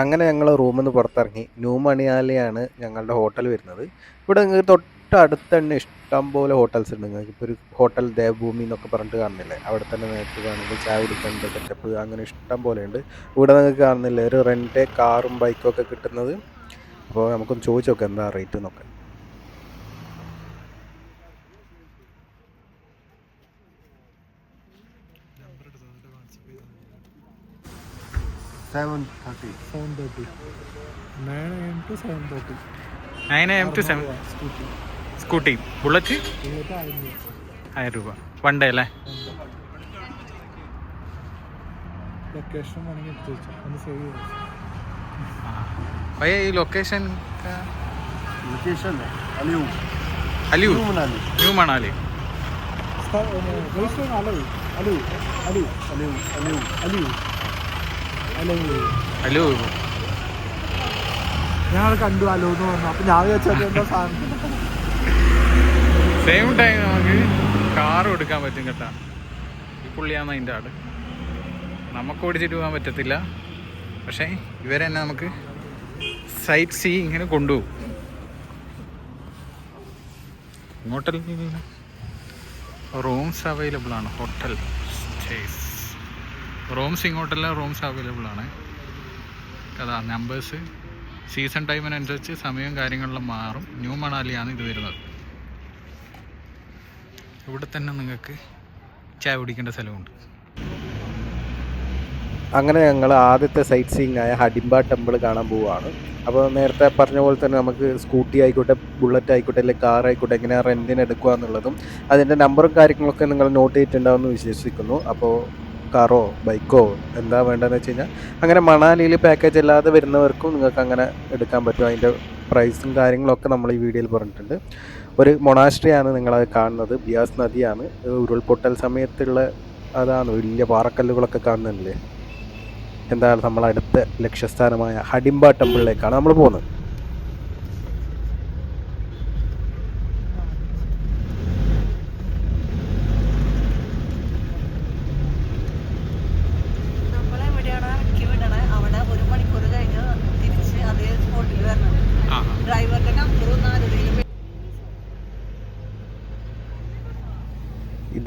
അങ്ങനെ ഞങ്ങൾ റൂമിൽ നിന്ന് പുറത്തിറങ്ങി. ന്യൂ മണിയാലയാണ് ഞങ്ങളുടെ ഹോട്ടൽ വരുന്നത്. ഇവിടെ നിങ്ങൾക്ക് തൊട്ടടുത്ത് തന്നെ ഇഷ്ടം പോലെ ഹോട്ടൽസ് ഉണ്ട്. നിങ്ങൾക്ക് ഇപ്പോൾ ഒരു ഹോട്ടൽ ദേവഭൂമി എന്നൊക്കെ പറഞ്ഞിട്ട് കാണുന്നില്ലേ? അവിടെ തന്നെ നിങ്ങൾക്ക് കാണുന്നത് ചായ കുടിക്കേണ്ട സെറ്റപ്പ് അങ്ങനെ ഇഷ്ടം പോലെ ഉണ്ട്. ഇവിടെ നിങ്ങൾക്ക് കാണുന്നില്ലേ? ഒരു റെന്റ് കാറും ബൈക്കും ഒക്കെ കിട്ടുന്നത്. അപ്പോൾ നമുക്കൊന്ന് ചോദിച്ചു നോക്കാം എന്താ റേറ്റ് എന്നൊക്കെ. Seven thirty seven thirty nine M two seven thirty nine M two seven scooty bullet ആയിരം രൂപ. വൺ ഡേ അല്ലേ? ലൊക്കേഷൻ ഒന്ന് ഈ ലൊക്കേഷൻ ലൊക്കേഷൻ അലിയു. അലിയു. ന്യൂ മണാലി. അലിയു. അലിയു. അലിയു അലിയു അലിയു. ഹലോ ഞങ്ങൾ കണ്ടു ഹലോ എന്ന് പറഞ്ഞു. അപ്പൊ ഞാൻ വിചാരിച്ചെന്താ സാധനം. സെയിം ടൈം നമുക്ക് കാർ എടുക്കാൻ പറ്റും കേട്ടാ. ഈ പുള്ളിയാണ് അതിന്റെ ആട് നമുക്ക് ഓടിച്ചിട്ട് പോകാൻ പറ്റത്തില്ല. പക്ഷേ ഇവരെ തന്നെ നമുക്ക് സൈറ്റ് സീ ഇങ്ങനെ കൊണ്ടുപോകും. ഇങ്ങോട്ടല്ല? റൂംസ് അവൈലബിൾ ആണ്. Hotel stays. റൂംസ് ഇങ്ങോട്ടെല്ലാം റൂംസ് അവൈലബിൾ ആണ്. അതാ നമ്പേഴ്സ് സീസൺ ടൈമിനനുസരിച്ച് സമയവും കാര്യങ്ങളിലും മാറും. ന്യൂ മണാലിയാണ് ഇത് വരുന്നത്. ഇവിടെ തന്നെ നിങ്ങൾക്ക് ചായ കുടിക്കേണ്ട സ്ഥലമുണ്ട്. അങ്ങനെ ഞങ്ങൾ ആദ്യത്തെ സൈറ്റ് സീയിങ് ആയ ഹഡിംബ ടെമ്പിൾ കാണാൻ പോവുകയാണ് അപ്പോൾ നേരത്തെ പറഞ്ഞ പോലെ തന്നെ നമുക്ക് സ്കൂട്ടി ആയിക്കോട്ടെ ബുള്ളറ്റ് ആയിക്കോട്ടെ അല്ലെങ്കിൽ കാർ ആയിക്കോട്ടെ എങ്ങനെയാണ് റെന്റിന് എടുക്കുക എന്നുള്ളതും അതിന്റെ നമ്പറും കാര്യങ്ങളൊക്കെ നിങ്ങൾ നോട്ട് ചെയ്തിട്ടുണ്ടാവുമെന്ന് വിശ്വസിക്കുന്നു. അപ്പോൾ കാറോ ബൈക്കോ എന്താ വേണ്ടതെന്ന് വെച്ച് കഴിഞ്ഞാൽ അങ്ങനെ മണാലിയിൽ പാക്കേജ് അല്ലാതെ വരുന്നവർക്കും നിങ്ങൾക്ക് അങ്ങനെ എടുക്കാൻ പറ്റും. അതിന്റെ പ്രൈസും കാര്യങ്ങളൊക്കെ നമ്മൾ ഈ വീഡിയോയിൽ പറഞ്ഞിട്ടുണ്ട്. ഒരു മൊണാസ്ട്രിയാണ് നിങ്ങളത് കാണുന്നത്. ബിയാസ് നദിയാണ്. ഉരുൾപൊട്ടൽ സമയത്തുള്ള അതാണ്. വലിയ പാറക്കല്ലുകളൊക്കെ കാണുന്നില്ലേ എന്താണ് നമ്മൾ അടുത്ത ലക്ഷ്യസ്ഥാനമായ ഹഡിംബ ടെമ്പിളിലേക്കാണ് നമ്മൾ പോകുന്നത് നമ്മളെവിടെയാണ് ഇറക്കി വിടണേ അവിടെ ഒരു മണിക്കൂർ കഴിഞ്ഞ് തിരിച്ച് അതേ സ്പോട്ടിൽ വരണം ആ ഡ്രൈവറുടെ നമ്പർ ഒന്ന് ആരുടെയും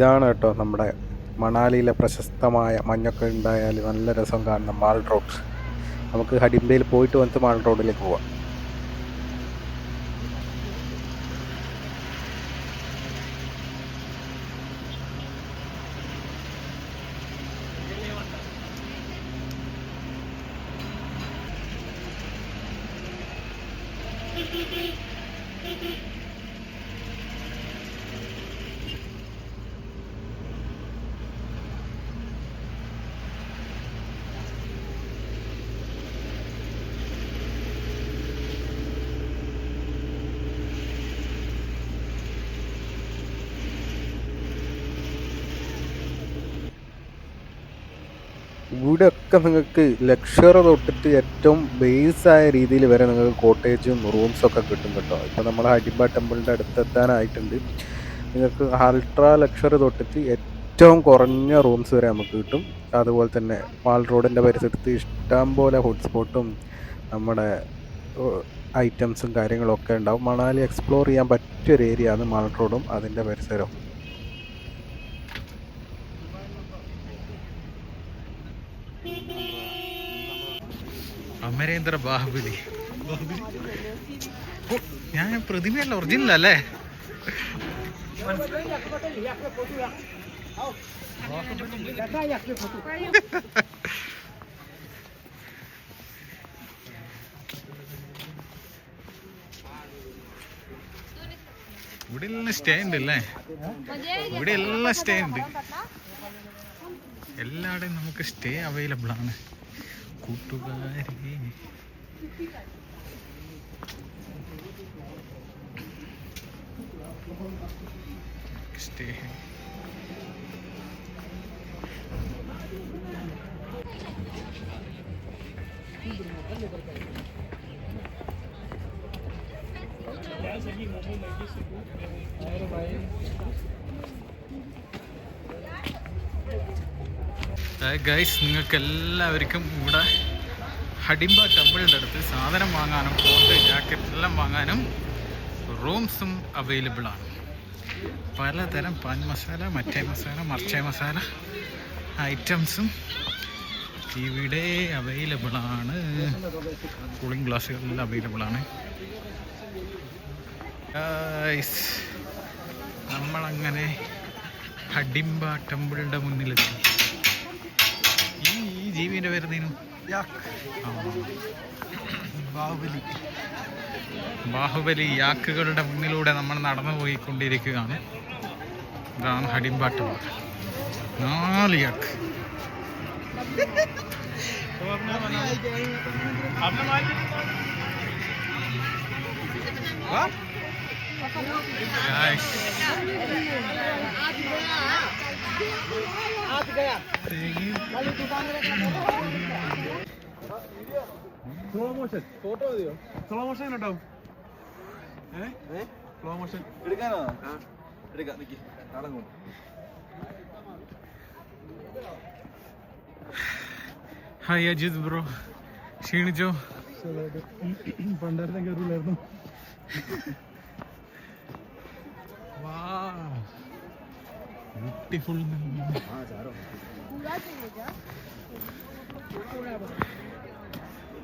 ഇതാണ് കേട്ടോ നമ്മുടെ മണാലിയിലെ പ്രശസ്തമായ മഞ്ഞൊക്കെ ഉണ്ടായാൽ നല്ല രസം കാണുന്ന മാൾ റോഡ്. നമുക്ക് ഹഡിംബയിൽ പോയിട്ട് വന്നിട്ട് മാൾ റോഡിലേക്ക് പോവാം. ഇവിടെയൊക്കെ നിങ്ങൾക്ക് ലക്ഷറി തൊട്ടിട്ട് ഏറ്റവും ബേസായ രീതിയിൽ വരെ നിങ്ങൾക്ക് കോട്ടേജും റൂംസൊക്കെ കിട്ടും കേട്ടോ. ഇപ്പോൾ നമ്മൾ ഹഡിബ ടെമ്പിളിന്റെ അടുത്തെത്താനായിട്ടുണ്ട്. നിങ്ങൾക്ക് അൾട്രാ ലക്ഷറി തൊട്ടിട്ട് ഏറ്റവും കുറഞ്ഞ റൂംസ് വരെ നമുക്ക് കിട്ടും. അതുപോലെ തന്നെ മാൾ റോഡിന്റെ പരിസരത്ത് ഇഷ്ടം പോലെ ഹോട്ട്സ്പോട്ടും നമ്മുടെ ഐറ്റംസും കാര്യങ്ങളൊക്കെ ഉണ്ടാവും. മണാലി എക്സ്പ്ലോർ ചെയ്യാൻ പറ്റിയൊരു ഏരിയ ആണ് മാൾ റോഡും അതിന്റെ പരിസരവും. അമരേന്ദ്ര ബാഹുബലി. ഞാൻ പ്രതിമയല്ല ഒറിജിനൽ അല്ലേ? ഇവിടെ എല്ലാം സ്റ്റേ ഉണ്ട് അല്ലേ ഇവിടെ എല്ലാം സ്റ്റേ ഉണ്ട് എല്ലായിടെയും നമുക്ക് സ്റ്റേ അവൈലബിൾ ആണ്. കൂട്ടുകാരി സ്റ്റേ ഗൈസ് നിങ്ങൾക്ക് എല്ലാവർക്കും ഇവിടെ ഹഡിംബ ടെമ്പിളിന്റെ അടുത്ത് സാധനം വാങ്ങാനും കോട്ട് ജാക്കറ്റ് എല്ലാം വാങ്ങാനും റൂംസും അവൈലബിൾ ആണ്. പലതരം പാൻ മസാല മറ്റേ മസാല മർച്ചേ മസാല ഐറ്റംസും ഇവിടെ അവൈലബിൾ ആണ്. കൂളിംഗ് ഗ്ലാസ്സുകളെല്ലാം അവൈലബിൾ ആണ്. നമ്മളങ്ങനെ ഹഡിംബ ടെമ്പിളിന്റെ മുന്നിലെത്തി. ജീവിന്റെ പേരുന്നതിനും ബാഹുബലി. ബാഹുബലി യാക്കുകളുടെ മുന്നിലൂടെ നമ്മൾ നടന്നു പോയിക്കൊണ്ടിരിക്കുകയാണ് ഇതാണ് ഹടിമ്പാട്ട് നാല് യാക്ക്. Guys. സ്ലോ മോഷൻ ഫോട്ടോ മതിയോ സ്ലോ മോഷൻ ഉണ്ടാവും സ്ലോ മോഷൻ എടുക്കാനോ എടുക്കാം നിക്ക് നടന്നു ഹായ് അജിത് ബ്രോ ക്ഷീണിച്ചോ? പണ്ടായിരുന്നു കയറില്ലായിരുന്നു ബ്യൂട്ടിഫുൾ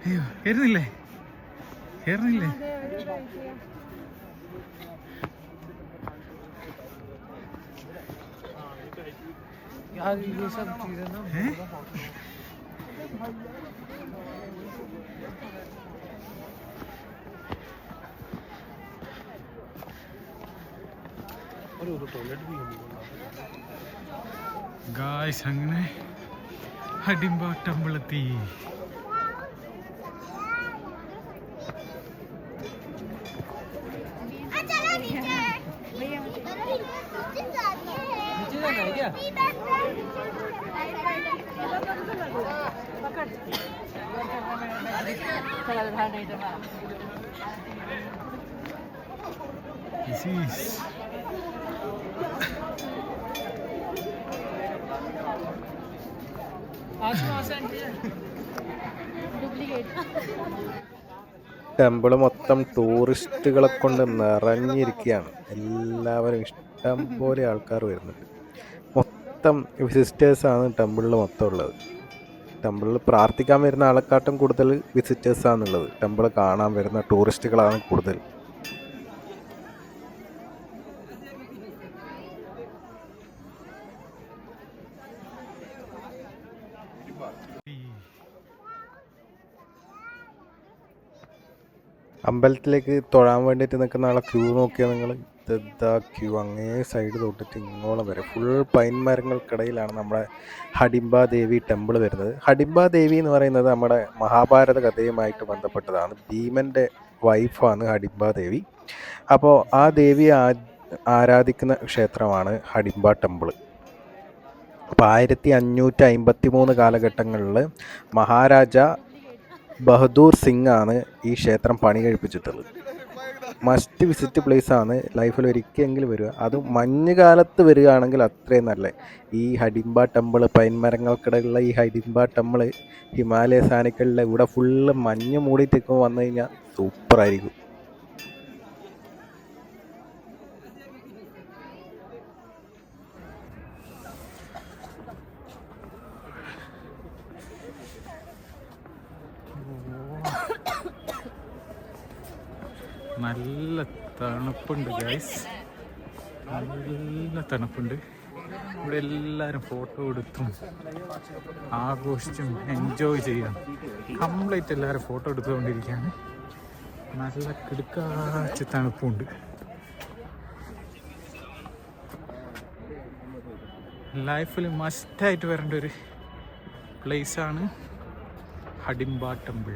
അയ്യോ കയറുന്നില്ലേ കയറുന്നില്ലേ ഏ? ഗായ്സ് അങ്ങനെ അടിമ്പാട്ടമ്പളത്തി ടെമ്പിളെത്തി This is ടെമ്പിൾ മൊത്തം ടൂറിസ്റ്റുകളെ കൊണ്ട് നിറഞ്ഞിരിക്കുകയാണ്. എല്ലാവരും ഇഷ്ടം പോലെ ആൾക്കാർ വരുന്നുണ്ട്. മൊത്തം വിസിറ്റേഴ്സാണ് ടെമ്പിളിൽ മൊത്തം ഉള്ളത്. ടെമ്പിളിൽ പ്രാർത്ഥിക്കാൻ വരുന്ന ആളെക്കാട്ടും കൂടുതൽ വിസിറ്റേഴ്സാണുള്ളത് ടെമ്പിൾ കാണാൻ വരുന്ന ടൂറിസ്റ്റുകളാണ് കൂടുതൽ. അമ്പലത്തിലേക്ക് തൊഴാൻ വേണ്ടിയിട്ട് നിൽക്കുന്ന ആളെ ക്യൂ നോക്കിയാൽ നിങ്ങൾ ഇതാ ക്യൂ അങ്ങേ സൈഡ് തൊട്ടിട്ട് ഇങ്ങോളം വരെ. ഫുൾ പൈൻ മരങ്ങൾക്കിടയിലാണ് നമ്മുടെ ഹഡിംബ ദേവി ടെമ്പിൾ വരുന്നത്. ഹഡിംബ ദേവി എന്ന് പറയുന്നത് നമ്മുടെ മഹാഭാരത കഥയുമായിട്ട് ബന്ധപ്പെട്ടതാണ്. ഭീമന്റെ വൈഫാണ് ഹഡിംബ ദേവി. അപ്പോൾ ആ ദേവിയെ ആരാധിക്കുന്ന ക്ഷേത്രമാണ് ഹഡിംബ ടെമ്പിൾ അപ്പോൾ ആയിരത്തി അഞ്ഞൂറ്റി അമ്പത്തി മൂന്ന് കാലഘട്ടങ്ങളിൽ മഹാരാജ ബഹദൂർ സിംഗ് ആണ് ഈ ക്ഷേത്രം പണി കഴിപ്പിച്ചിട്ടുള്ളത്. മസ്റ്റ് വിസിറ്റ് പ്ലേസ് ആണ് ലൈഫിൽ ഒരിക്കലെങ്കിലും വരിക. അത് മഞ്ഞുകാലത്ത് വരികയാണെങ്കിൽ അത്രയും നല്ല. ഈ ഹഡിംബ ടെമ്പിൾ പൈൻമരങ്ങൾക്കിടയിലുള്ള ഈ ഹഡിംബ ടെമ്പിൾ ഹിമാലയ സാനിക്കളിലെ ഇവിടെ ഫുള്ള് മഞ്ഞ് മൂടിയിട്ടൊക്കെ വന്നു കഴിഞ്ഞാൽ സൂപ്പറായിരിക്കും നല്ല തണുപ്പുണ്ട് ഗൈസ് നല്ല തണുപ്പുണ്ട്. ഇവിടെ എല്ലാവരും ഫോട്ടോ എടുത്തും ആഘോഷിച്ചും എൻജോയ് ചെയ്യാം. കംപ്ലീറ്റ് എല്ലാവരും ഫോട്ടോ എടുത്തുകൊണ്ടിരിക്കുകയാണ്. നല്ല കിടുക്കാച്ച തണുപ്പുണ്ട്. ലൈഫിൽ മസ്റ്റായിട്ട് വരേണ്ട ഒരു പ്ലേസാണ് ഹഡിംബ ടെമ്പിൾ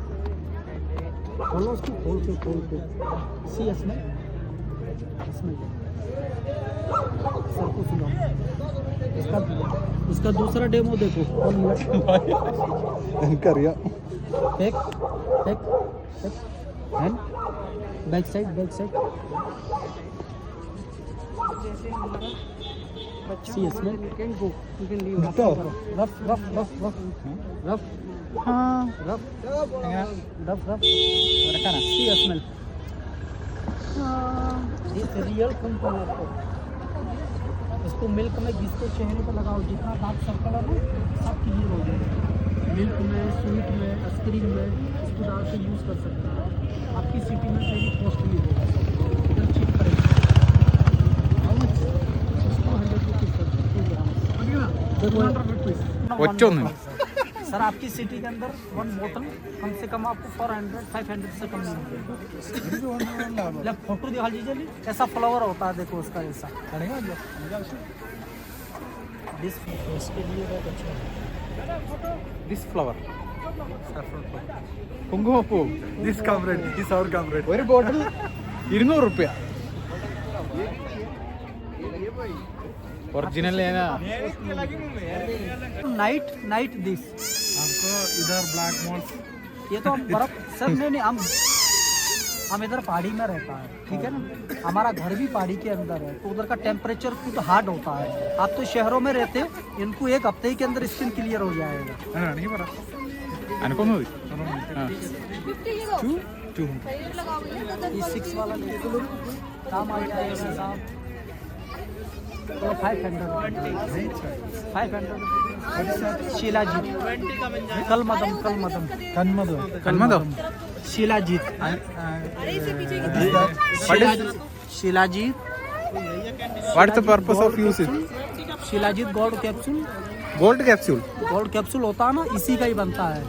खोलो उसको खोल के खोल के सी इसमें इसमें इसका इसका दूसरा डेमो देखो खोल इनका एक एक एक and back side back side जैसे हमारा बच्चा सी इसमें rough rough rough rough rough. See this real company इसको मिल्क में जिसको चेहरे पर लगाओ जितना डार्क सर्कल है ना सब क्लियर हो जाएगा मिल्क में स्वीट में आइसक्रीम में इसको डाल के यूज़ कर सकते हैं आपकी सिटी में कहीं कॉस्टली होगा इधर चीप करेगा How much? इसको 100 रुपीज़ कर दो, सर आपकी सिटी के अंदर वन बोतल कम से कम आपको फोर हंड्रेड फाइव हंड्रेड से कम नहीं मिलेगी मतलब फोटो दिखा लीजिए जी ऐसा फ्लावर होता है देखो उसका ऐसा दिस इसके लिए बहुत अच्छा है ദിസ് ഫ്ലവർ കുങ്കുമപ്പൂ ദിസ് കാമറേഡ് ദിസ് അവർ കാമറേഡ് ഒരു ബോട്ടിൽ ഇരുന്നൂറ് റുപ്യ ओरिजिनल है ना? नाइट नाइट दिस आपको इधर ब्लैक मोल्स ये तो हम बर्फ़ सर नहीं नहीं हम हम इधर पहाड़ी में रहता है ठीक है ना? हमारा घर भी पहाड़ी के अंदर है तो उधर का टेम्परेचर खुद हार्ड होता है। आप तो शहरों में रहते हो इनको एक हफ़्ते के अंदर स्किन क्लियर हो जाएगा। हाँ, नहीं अनुपम हाँ। वाला काम आ जाएगा shilajit. Shilajit. What the purpose of use it shilajit gold capsule gold capsule gold capsule होता है ना इसी का ही बनता है।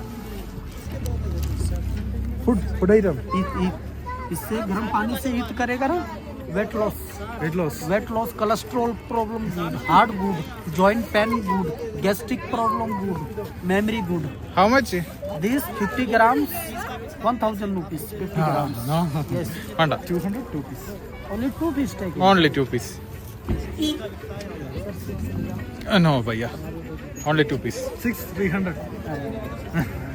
फुड फुड इससे गर्म पानी से हीट करेगा ना। weight loss weight loss weight loss cholesterol problem good heart good joint pain good gastric problem good memory good. How much? This 50 grams 1000 rupees 50 ah, grams. no. Yes. 200 two piece. Only two piece take it. only two piece. Uh, no bhaiya. Only two piece. 6 300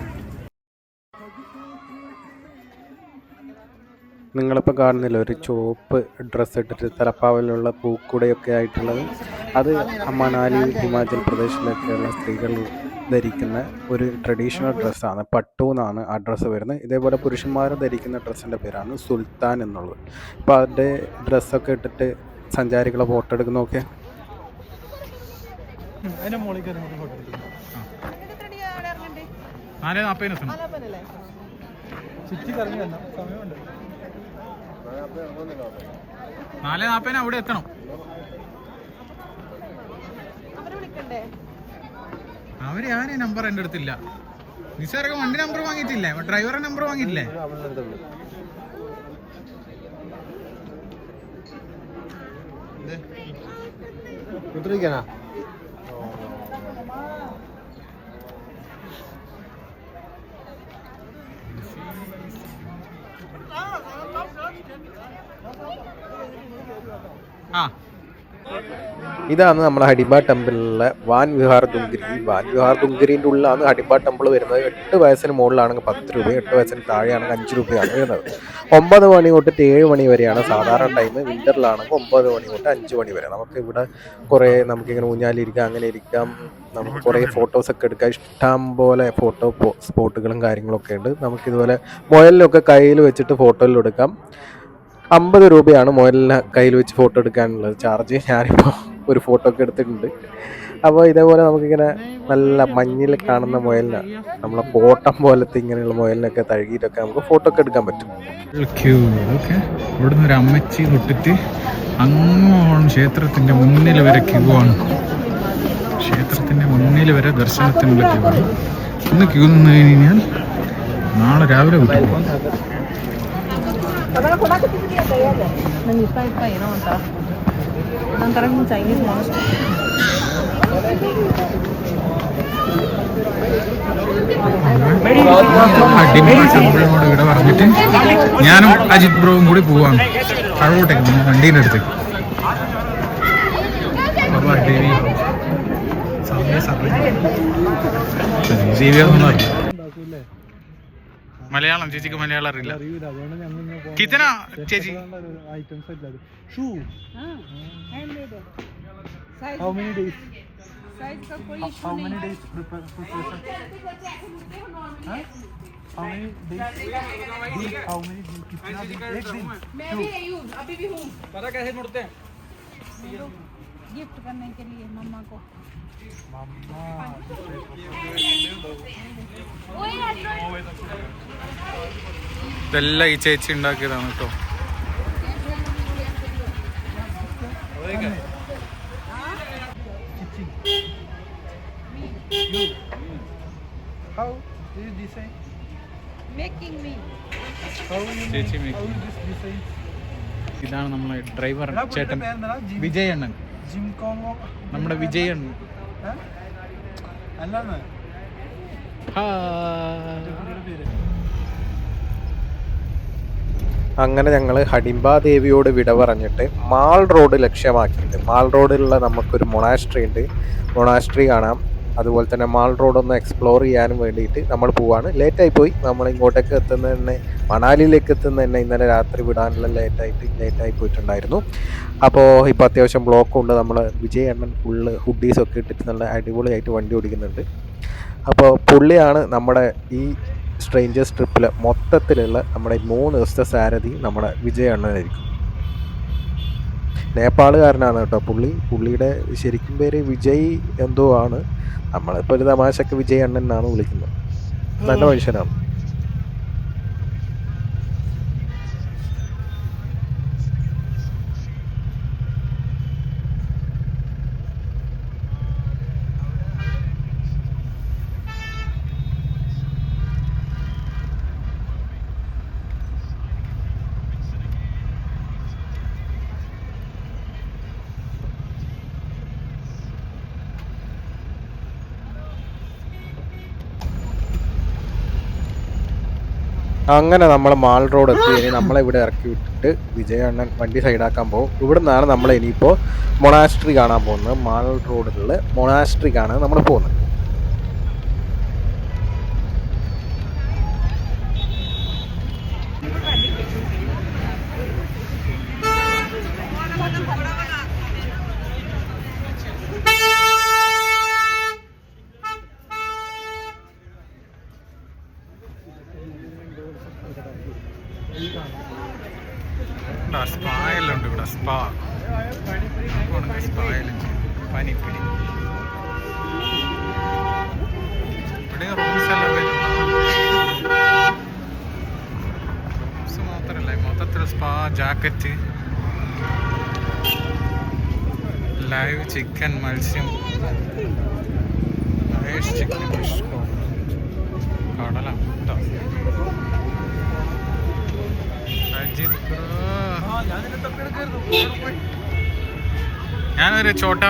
നിങ്ങളിപ്പോൾ കാണുന്നില്ല ഒരു ചുവപ്പ് dress ഇട്ടിട്ട് തലപ്പാവലുള്ള പൂക്കുടയൊക്കെ ആയിട്ടുള്ളത്? അത് മണാലി ഹിമാചൽ പ്രദേശിലൊക്കെയുള്ള സ്ത്രീകൾ ധരിക്കുന്ന ഒരു ട്രഡീഷണൽ ഡ്രസ്സാണ് പട്ടു എന്നാണ് ആ ഡ്രസ്സ് വരുന്നത്. ഇതേപോലെ പുരുഷന്മാർ ധരിക്കുന്ന ഡ്രസ്സിന്റെ പേരാണ് സുൽത്താൻ എന്നുള്ളത്. അപ്പോൾ അതിന്റെ ഡ്രസ്സൊക്കെ ഇട്ടിട്ട് സഞ്ചാരികളെ ഫോട്ടോ എടുക്കുന്നതൊക്കെ നാല് നാൽപ്പതിന് ചുറ്റി കറങ്ങി വന്ന സമയമുണ്ട് നാല് നാൽപ്പതിന് അവിടെ എത്തണം. അവർ ആരെ നമ്പർ എന്റെ അടുത്തില്ല. നിസാരൊക്കെ വണ്ടി നമ്പർ വാങ്ങിയിട്ടില്ലേ? ഡ്രൈവറെ നമ്പർ വാങ്ങിയിട്ടില്ലേ? ഉത്തരവിക്കാനാ ഇതാണ് നമ്മുടെ ഹഡിബ ടെമ്പിളിലെ വാൻ വിഹാർ ഈ വാൻ വിഹാർ ദുങ്കിരിന്റെ ഉള്ളിലാണ് ഹഡിബ ടെമ്പിൾ വരുന്നത്. എട്ട് വയസ്സിന് മുകളിലാണെങ്കിൽ പത്ത് രൂപ എട്ട് വയസ്സിന് താഴെയാണെങ്കിൽ അഞ്ച് രൂപയാണ് വരുന്നത്. ഒമ്പത് മണി തൊട്ടിട്ട് ഏഴ് മണി വരെയാണ് സാധാരണ ടൈം വിന്ററിലാണെങ്കിൽ ഒമ്പത് മണി തൊട്ട് അഞ്ച് മണി വരെ. നമുക്ക് ഇവിടെ കുറേ നമുക്കിങ്ങനെ ഊഞ്ഞാലിരിക്കാം അങ്ങനെ ഇരിക്കാം. നമുക്ക് കുറേ ഫോട്ടോസൊക്കെ എടുക്കാം. ഇഷ്ടം പോലെ ഫോട്ടോ സ്പോട്ടുകളും കാര്യങ്ങളൊക്കെ ഉണ്ട്. നമുക്കിതുപോലെ മൊയലിലൊക്കെ കയ്യിൽ വെച്ചിട്ട് ഫോട്ടോയിൽ എടുക്കാം. അമ്പത് രൂപയാണ് മുയലിനെ കയ്യിൽ വെച്ച് ഫോട്ടോ എടുക്കാനുള്ളത്. ചാർജ് ഞാനിപ്പോൾ ഒരു ഫോട്ടോ ഒക്കെ എടുത്തിട്ടുണ്ട്. അപ്പോൾ ഇതേപോലെ നമുക്കിങ്ങനെ നല്ല മഞ്ഞിൽ കാണുന്ന മുയലിനെ നമ്മളെ കോട്ടം പോലത്തെ ഇങ്ങനെയുള്ള മുയലിനൊക്കെ തഴുകിയിട്ടൊക്കെ നമുക്ക് ഫോട്ടോ ഒക്കെ എടുക്കാൻ പറ്റും. ഇവിടുന്ന് ഒരു അമ്മച്ചി തൊട്ടിട്ട് അങ്ങോളം ക്ഷേത്രത്തിന്റെ മുന്നിൽ വരെ ക്യൂ ആണ്. ക്ഷേത്രത്തിന്റെ മുന്നിൽ വരെ ദർശനത്തിനുള്ള ക്യൂ ആണ്. ഇന്ന് ക്യൂ നിന്ന് കഴിഞ്ഞാൽ നാളെ രാവിലെ വിട്ടു പോകും ನಂಗೆ ಇಷ್ಟ ಇಷ್ಟ ಏನೋ ಅಂತ ಒಂಥರ ನಿಮ್ಮ ಚೈನೀಸ್ ಮೋಸ್ಟ್ ഇവിടെ പറഞ്ഞിട്ട് ഞാനും അജിത് ബ്രോവും കൂടി പോവാണ് കഴവോട്ടേക്ക് വണ്ടീന്റെ അടുത്തേക്ക് ദേവി സമയ സമയം മലയാളം ചേച്ചിക്ക് മലയാളം അറിയില്ല അറിയൂല അതുകൊണ്ട് ഞങ്ങൾ ഇന്ന് പോകാൻ കിത്തന ചേച്ചി ഐറ്റംസ് ഇല്ല shoe how many days How many days prepare preparation? Huh? How many days? दिन how many दिन कितना दिन एक दिन गिफ्ट करने के लिए मम्मा को मम्मा ഇതെല്ലാം ഈ ചേച്ചി ഉണ്ടാക്കിയതാണ് കേട്ടോ how this design? Making me How you ചേച്ചി make, how making. this design? ഇതാണ് നമ്മളെ ഡ്രൈവർ എടാ, പുള്ളിയുടെ ചേട്ടൻ പേരെന്താടാ? ജിം- നമ്മുടെ വിജയൻ? അല്ലാന്ന്? അങ്ങനെ ഞങ്ങൾ ഹഡിംബ ദേവിയോട് വിട പറഞ്ഞിട്ട് മാൾ റോഡ് ലക്ഷ്യമാക്കിയിട്ട് മാൾ റോഡിലുള്ള നമുക്കൊരു മൊണാസ്ട്രി ഉണ്ട്. മൊണാസ്ട്രി കാണാം. അതുപോലെ തന്നെ മാൾ ഒന്ന് എക്സ്പ്ലോർ ചെയ്യാനും വേണ്ടിയിട്ട് നമ്മൾ പോവാണ്. ലേറ്റായി പോയി. നമ്മൾ ഇങ്ങോട്ടേക്ക് എത്തുന്ന തന്നെ മണാലിയിലേക്ക് എത്തുന്ന തന്നെ ഇന്നലെ രാത്രി വിടാനുള്ള ലേറ്റായിട്ട് ലേറ്റായി പോയിട്ടുണ്ടായിരുന്നു. അപ്പോൾ ഇപ്പോൾ അത്യാവശ്യം ബ്ലോക്ക് ഉണ്ട്. നമ്മൾ വിജയ് അണ്ണൻ ഫുള്ള് ഹുഡീസൊക്കെ ഇട്ടിട്ട് നല്ല അടിപൊളിയായിട്ട് വണ്ടി ഓടിക്കുന്നുണ്ട്. അപ്പോൾ പുള്ളിയാണ് നമ്മുടെ ഈ സ്ട്രേഞ്ചേഴ്സ് ട്രിപ്പിൽ മൊത്തത്തിലുള്ള നമ്മുടെ മൂന്ന് ദിവസത്തെ സാരഥി നമ്മുടെ വിജയ് അണ്ണനായിരിക്കും നേപ്പാളുകാരനാണ് കേട്ടോ പുള്ളി. പുള്ളിയുടെ ശരിക്കും പേര് വിജയ് എന്തോ ആണ്. നമ്മളിപ്പോൾ ഒരു തമാശക്ക് വിജയ് അണ്ണൻ എന്നാണ് വിളിക്കുന്നത്. നല്ല മനുഷ്യനാണ്. അങ്ങനെ നമ്മൾ മാൾ റോഡ് എത്തി. ഇനി നമ്മളെ ഇവിടെ ഇറക്കി വിട്ടിട്ട് വിജയ അണ്ണൻ വണ്ടി സൈഡാക്കാൻ പോകും. ഇവിടെ നിന്നാണ് നമ്മൾ ഇനിയിപ്പോൾ മൊണാസ്ട്രി കാണാൻ പോകുന്നത്. മാൾ റോഡിലുള്ള മൊണാസ്ട്രി കാണാൻ നമ്മൾ പോകുന്നത്. ചിക്കൻ മത്സ്യം. ചിക്കൻ കടല മുട്ട. അജിത് ഞാനൊരു ചോട്ട.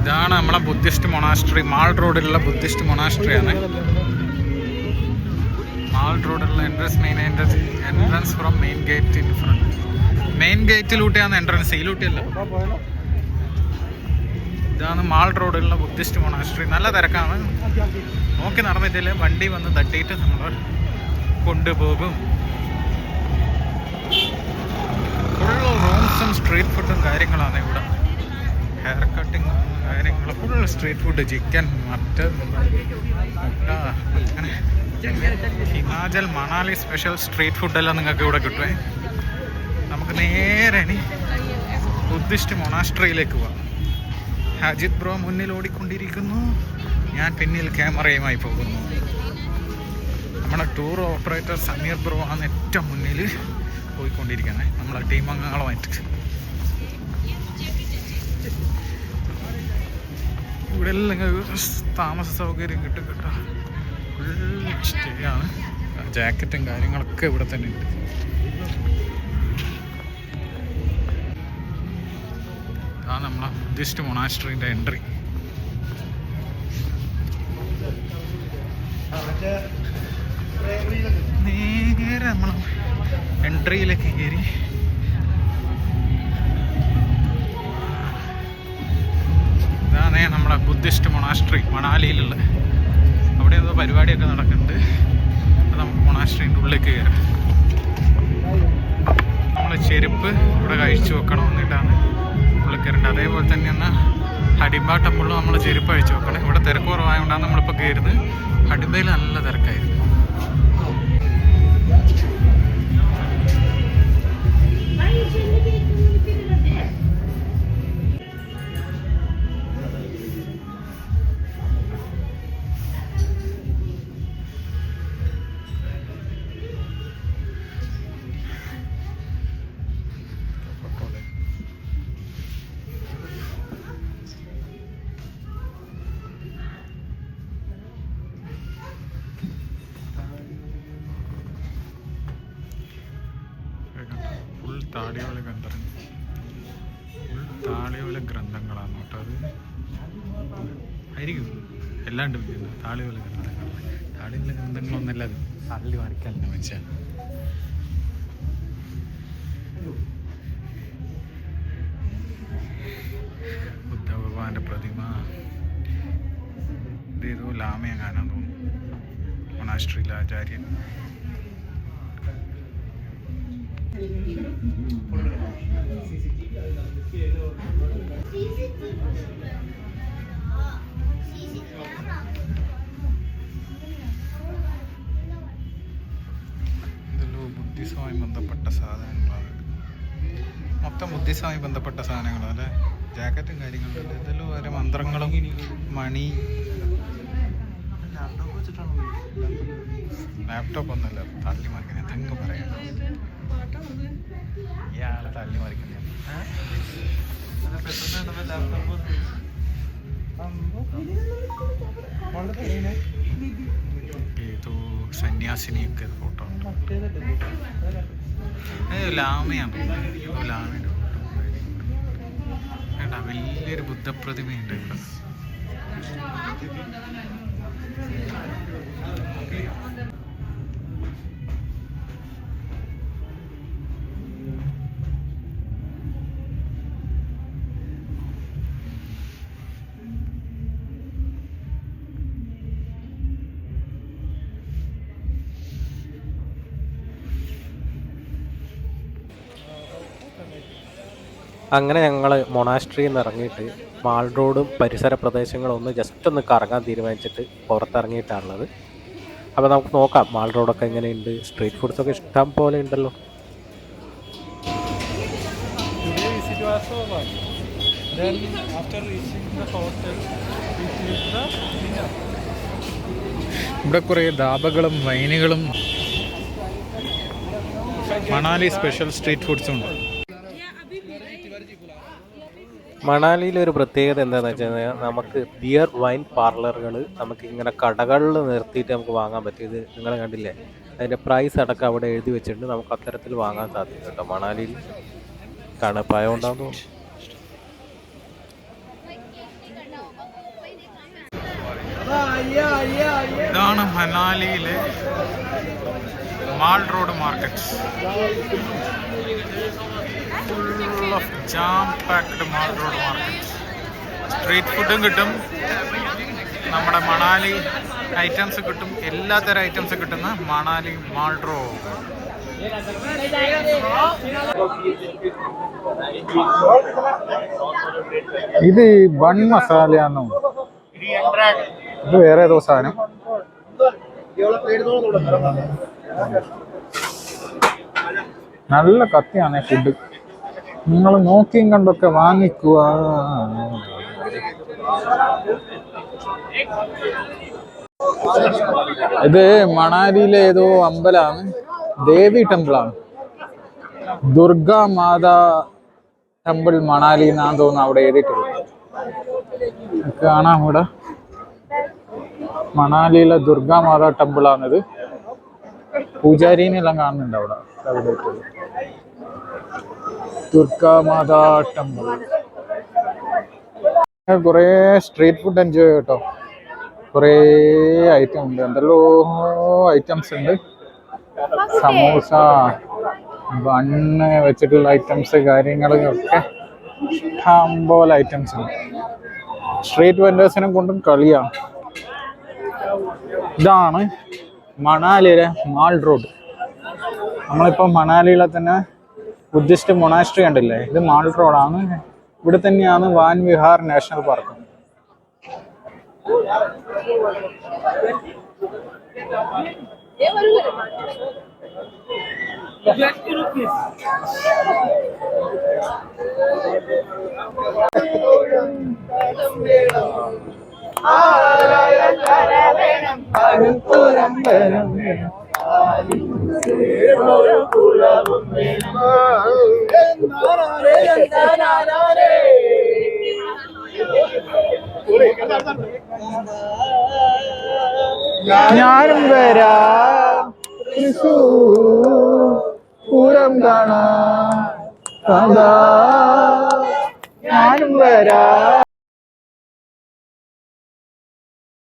ഇതാണ് നമ്മളെ ബുദ്ധിസ്റ്റ് മൊണാസ്ട്രി. മാൾ റോഡിലുള്ള ബുദ്ധിസ്റ്റ് മൊണാസ്ട്രി ആണ് മാൾ റോഡിലുള്ള entrance main entrance entrance from main gate in front main ഗേറ്റിലൂട്ടിയാണ് entrance ഈ ലൂട്ടിയല്ല ഇതാണ് മാൾ റോഡിലുള്ള ബുദ്ധിസ്റ്റ് മൊണാസ്ട്രി. നല്ല തിരക്കാണ്. നോക്കി നടന്നിട്ടില്ല? വണ്ടി വന്ന് തട്ടിയിട്ട് നമ്മൾ കൊണ്ടുപോകും. ഫുൾ റൂംസും സ്ട്രീറ്റ് ഫുഡും കാര്യങ്ങളാണ് ഇവിടെ. ഹെയർ കട്ടിങ് കാര്യങ്ങൾ ഫുൾ സ്ട്രീറ്റ് ഫുഡ് ചിക്കൻ മറ്റ് മുട്ട അങ്ങനെ. ഹിമാചൽ മണാലി സ്പെഷ്യൽ സ്ട്രീറ്റ് ഫുഡെല്ലാം നിങ്ങൾക്ക് ഇവിടെ കിട്ടുമേ നമുക്ക് നേരെ ബുദ്ധിസ്റ്റ് മൊണാസ്ട്രയിലേക്ക് പോവാം അജിത് ബ്രോ മുന്നിൽ ഓടിക്കൊണ്ടിരിക്കുന്നു. ഞാൻ പിന്നിൽ ക്യാമറയുമായി പോകുന്നു. നമ്മുടെ ടൂർ ഓപ്പറേറ്റർ സമീർ ബ്രോ ആണ് ഏറ്റവും മുന്നിൽ പോയിക്കൊണ്ടിരിക്കുന്നത്. നമ്മളെ ടീം അംഗങ്ങളുമായിട്ട്. ഇവിടെ എല്ലാം താമസ സൗകര്യം കിട്ടും കേട്ടോ. ഫുൾ സ്റ്റേ ആണ്. ജാക്കറ്റും കാര്യങ്ങളൊക്കെ ഇവിടെ തന്നെ ഉണ്ട്. അതാണ് നമ്മളെ ബുദ്ധിസ്റ്റ് മൊണാസ്ട്രീന്റെ എൻട്രി. നേരെ നമ്മൾ എൻട്രിയിലേക്ക് കയറി ഇതാണ് നമ്മളെ ബുദ്ധിസ്റ്റ് മൊണാസ്ട്രി മണാലിയിലുള്ള. അവിടെ എന്തോ പരിപാടിയൊക്കെ നടക്കുന്നുണ്ട്. അത് നമുക്ക് മൊണാസ്ട്രീന്റെ ഉള്ളിലേക്ക് കയറാം നമ്മൾ ചെരുപ്പ് ഇവിടെ കഴിച്ചു വെക്കണം എന്നിട്ടാണ് ഉള്ളിൽ അതേപോലെ തന്നെ എന്നാൽ ഹഡിമ്പ ടെമ്പിളിലും നമ്മൾ ചെരുപ്പ് അഴിച്ചു നോക്കണേ ഇവിടെ തിരക്ക് കുറവായതുകൊണ്ടാണ് നമ്മളിപ്പോൾ കയറുന്നത്. ഹഡിമ്പയിൽ നല്ല തിരക്കായിരുന്നു. ആയിരിക്കും. എല്ലാം ഉണ്ട് താളി താളിയോല ഗ്രന്ഥങ്ങൾ താളിയോല ഗ്രന്ഥങ്ങളൊന്നല്ല അത്. തള്ളി വരയ്ക്കാൻ മനുഷ്യൻ ബുദ്ധ ഭഗവാന്റെ പ്രതിമ. ഇതേതോ ലാമയെ കാണാൻ തോന്നുന്നു മൊണാസ്ട്രിയിലെ ആചാര്യൻ ഇതെല്ലോ ബുദ്ധിസവുമായി ബന്ധപ്പെട്ട സാധനങ്ങളാണ്. മൊത്തം ബുദ്ധിസവുമായി ബന്ധപ്പെട്ട സാധനങ്ങളാണ് അല്ലേ? ജാക്കറ്റും കാര്യങ്ങളും ഇതെല്ലോ ഓരോ മന്ത്രങ്ങളും മണി. ലാപ്ടോപ്പ് ഒന്നുമല്ല തള്ളി മറിക്കുന്നത്. തെങ്ങ് പറയണം ഇയാളെ തള്ളി മറിക്കുന്നത്. ഏതോ സന്യാസിനിയൊക്കെ ഫോട്ടോ ഉണ്ട്. ലാമയാണ് ലാമയുടെ ഫോട്ടോ വേണ്ട വലിയൊരു ബുദ്ധപ്രതിമയുണ്ട് ഇവിടെ. അങ്ങനെ ഞങ്ങൾ മൊണാസ്ട്രിയിൽ നിന്ന് ഇറങ്ങിയിട്ട് മാൾ റോഡും പരിസര പ്രദേശങ്ങളും ഒന്ന് ജസ്റ്റ് ഒന്ന് കറങ്ങാൻ തീരുമാനിച്ചിട്ട് പുറത്തിറങ്ങിയിട്ടാണുള്ളത്. അപ്പോൾ നമുക്ക് നോക്കാം മാൾ റോഡൊക്കെ എങ്ങനെയുണ്ട് സ്ട്രീറ്റ് ഫുഡ്സൊക്കെ ഇഷ്ടം പോലെ ഉണ്ടല്ലോ. ഇവിടെ കുറേ ധാബകളും വൈനുകളും. മണാലി സ്പെഷ്യൽ സ്ട്രീറ്റ് ഫുഡ്സും ഉണ്ട്. മണാലിയിലെ ഒരു പ്രത്യേകത എന്താണെന്ന് വെച്ച് കഴിഞ്ഞാൽ നമുക്ക് ബിയർ വൈൻ പാർലറുകൾ നമുക്ക് ഇങ്ങനെ കടകളിൽ നിർത്തിയിട്ട് നമുക്ക് വാങ്ങാൻ പറ്റും. ഇത് നിങ്ങൾ കണ്ടില്ലേ? അതിന്റെ പ്രൈസ് അടക്കം അവിടെ എഴുതി വെച്ചിട്ടുണ്ട്. നമുക്ക് അത്തരത്തിൽ വാങ്ങാൻ സാധിക്കും കേട്ടോ. മണാലിയിൽ തണുപ്പായതുകൊണ്ടാന്ന് തോന്നുന്നു. ഇതാണ് മണാലിയിലെ mall road market. Full of jam packed mall road market street ഫുഡും കിട്ടും. നമ്മുടെ മണാലി ഐറ്റംസ് കിട്ടും. എല്ലാത്തരം ഐറ്റംസ് കിട്ടുന്ന മണാലി മാൾ റോഡ് ഇത് ബൺ മസാലയാണോ? ഇത് വേറെ ഏതോ സാധനം. നല്ല കത്തിയാണ് ഫുഡ് നിങ്ങൾ നോക്കിയും കണ്ടൊക്കെ വാങ്ങിക്കുക ഇത് മണാലിയിലെ ഏതോ അമ്പലാണ്. ദേവി ടെമ്പിളാണ്. ദുർഗാ മാതാ ടെമ്പിൾ മണാലി എന്നാന്ന് തോന്നുന്നു അവിടെ എഴുതിയിട്ടുള്ളത്. കാണാം ഇവിടെ മണാലിയിലെ ദുർഗാ മാതാ ടെമ്പിളാണിത്. പൂജാരിനെല്ലാം കാണുന്നുണ്ട് അവിടെ. അവിടെ ഇട്ടത്. ദുർഗാ മാതാ ടെമ്പിൾ. കുറേ സ്ട്രീറ്റ് ഫുഡ് എൻജോയ് കേട്ടോ. കുറേ ഐറ്റം ഉണ്ട്. എന്തെല്ലോ ഐറ്റംസ് ഉണ്ട്. സമൂസ ബണ്ണ് വെച്ചിട്ടുള്ള ഐറ്റംസ് കാര്യങ്ങളൊക്കെ ഇഷ്ടംപോലെ ഐറ്റംസ് ഉണ്ട്. സ്ട്രീറ്റ് വെൻഡേഴ്സിനെ കൊണ്ടും കളിയാണ് ഇതാണ് മണാലിയിലെ മാൾ റോഡ് നമ്മളിപ്പോൾ മണാലിയിലെ തന്നെ ബുദ്ധിസ്റ്റ് മൊണാസ്ട്രി കണ്ടില്ലേ? ഇത് മാൾ റോഡാണ്. ഇവിടെ തന്നെയാണ് വാൻ വിഹാർ നാഷണൽ പാർക്ക്. ഞാനും വരാ. പൂരം കാണാ. ഞാനും വരാം.